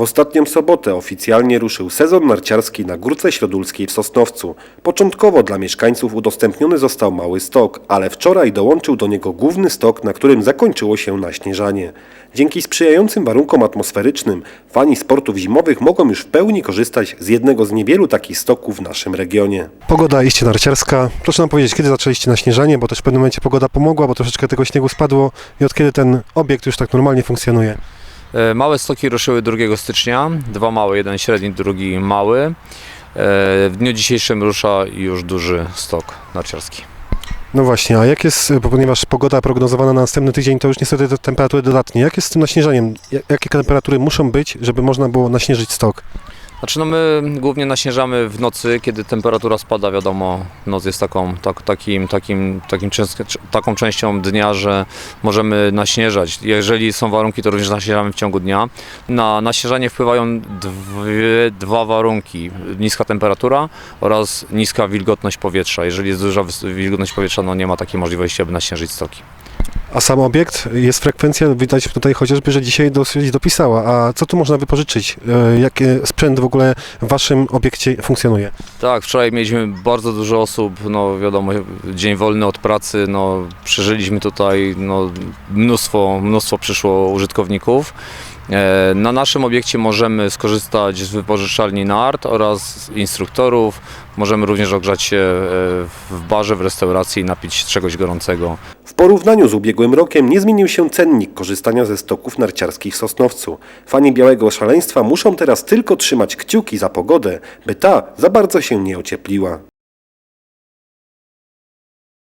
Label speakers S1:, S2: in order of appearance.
S1: W ostatnią sobotę oficjalnie ruszył sezon narciarski na Górce Środulskiej w Sosnowcu. Początkowo dla mieszkańców udostępniony został mały stok, ale wczoraj dołączył do niego główny stok, na którym zakończyło się naśnieżanie. Dzięki sprzyjającym warunkom atmosferycznym fani sportów zimowych mogą już w pełni korzystać z jednego z niewielu takich stoków w naszym regionie.
S2: Pogoda iście narciarska. Proszę nam powiedzieć, kiedy zaczęliście naśnieżanie, bo też w pewnym momencie pogoda pomogła, bo troszeczkę tego śniegu spadło i od kiedy ten obiekt już tak normalnie funkcjonuje?
S3: E, Małe stoki ruszyły 2 stycznia, dwa małe, jeden średni, drugi mały. E, W dniu dzisiejszym rusza już duży stok narciarski.
S2: No właśnie, a jak jest, ponieważ pogoda prognozowana na następny tydzień, to już niestety te temperatury dodatnie. Jak jest z tym naśnieżaniem? Ja- Jakie temperatury muszą być, żeby można było naśnieżyć stok?
S3: Znaczy no my głównie naśnieżamy w nocy, kiedy temperatura spada, wiadomo, noc jest taką, tak, takim, takim, takim taką częścią dnia, że możemy naśnieżać. Jeżeli są warunki, to również naśnieżamy w ciągu dnia. Na naśnieżanie wpływają dwie, dwa warunki. Niska temperatura oraz niska wilgotność powietrza. Jeżeli jest duża wilgotność powietrza, no nie ma takiej możliwości, aby naśnieżyć stoki.
S2: A sam obiekt, jest frekwencja, widać tutaj chociażby, że dzisiaj dosyć dopisała. A co tu można wypożyczyć? E, Jaki sprzęt w ogóle w waszym obiekcie funkcjonuje?
S3: Tak, wczoraj mieliśmy bardzo dużo osób, no wiadomo, dzień wolny od pracy, no przeżyliśmy tutaj, no mnóstwo, mnóstwo przyszło użytkowników. E, Na naszym obiekcie możemy skorzystać z wypożyczalni nart oraz instruktorów. Możemy również ogrzać się e, w barze, w restauracji i napić czegoś gorącego.
S1: W porównaniu z ubiegłym rokiem nie zmienił się cennik korzystania ze stoków narciarskich w Sosnowcu. Fani Białego Szaleństwa muszą teraz tylko trzymać kciuki za pogodę, by ta za bardzo się nie ociepliła.